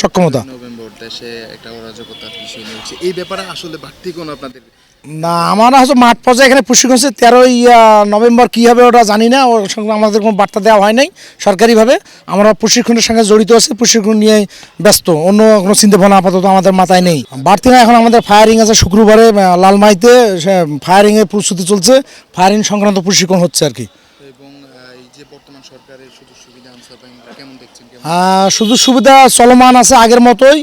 সক্ষমতা। দেশে একটা অরাজকতার বিষয় নিয়ে হচ্ছে এই ব্যাপারে আসলে বাড়তি কোনো আপনাদের না আমার হয়তো মাঠ পর্যায়ে এখানে হচ্ছে তেরোই নভেম্বর কী হবে ওটা জানি না। ওর সঙ্গে আমাদের কোনো বার্তা দেওয়া হয় নাই সরকারিভাবে। আমরা প্রশিক্ষণের সঙ্গে জড়িত আছি প্রশিক্ষণ নিয়ে ব্যস্ত। অন্য কোনো চিন্তা ভাবনা আপাতত আমাদের মাথায় নেই। বাড়তি না এখন আমাদের ফায়ারিং আছে শুক্রবারে লালমাইতে ফায়ারিংয়ের প্রস্তুতি চলছে। ফায়ারিং সংক্রান্ত প্রশিক্ষণ হচ্ছে আর কি। বর্তমান সরকারের সুযোগ সুবিধা কেমন দেখছেন সুযোগ সুবিধা চলমান আছে আগের মতোই।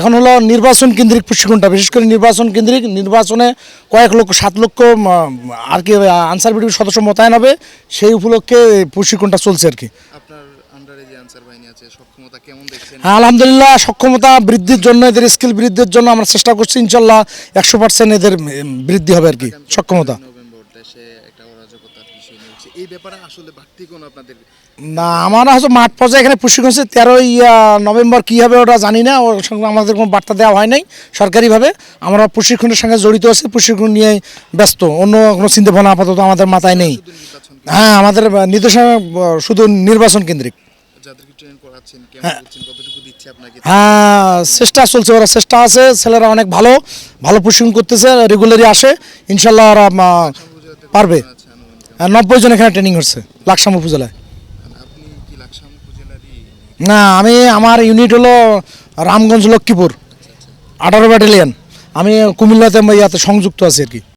এখন হলো নির্বাচন কেন্দ্রিক প্রশিক্ষণটা বিশেষ করে নির্বাচন কেন্দ্রিক নির্বাচনে কয়েক লক্ষ সাত লক্ষ আর কি আনসার বিডির সদস্য মোতায়েন হবে সেই উপলক্ষে প্রশিক্ষণটা চলছে আর কি। আপনার হ্যাঁ আলহামদুলিল্লাহ সক্ষমতা বৃদ্ধির জন্য এদের স্কিল বৃদ্ধির জন্য আমরা চেষ্টা করছি ইনশাল্লাহ একশো পার্সেন্ট এদের বৃদ্ধি হবে আর কি সক্ষমতা। হচ্ছে। এই ব্যাপারে আসলে বাড়তি কোনো আপনাদের না আমার হয়তো মাঠ পর্যায়ে এখানে প্রশিক্ষণ হচ্ছে তেরোই নভেম্বর কী হবে ওটা জানি না। ওর সঙ্গে আমাদের কোনো বার্তা দেওয়া হয় নাই সরকারিভাবে। আমরা প্রশিক্ষণের সঙ্গে জড়িত আছি প্রশিক্ষণ নিয়ে ব্যস্ত। অন্য কোনো চিন্তা ভাবনা আপাতত আমাদের মাথায় নেই। হ্যাঁ আমাদের নির্দেশনা শুধু নির্বাচন কেন্দ্রিক। আপনাকে? হ্যাঁ চেষ্টা চলছে ওরা চেষ্টা আছে। ছেলেরা অনেক ভালো ভালো প্রশিক্ষণ করতেছে রেগুলারই আসে। ইনশাল্লাহ ওরা পারবে। নব্বই জন এখানে ট্রেনিং হচ্ছে, লাকসাম উপজেলায়। না, আমি আমার ইউনিট হলো রামগঞ্জ লক্ষ্মীপুর, আঠারো ব্যাটালিয়ান আমি কুমিল্লাতে ইয়াতে সংযুক্ত আছি আর কি।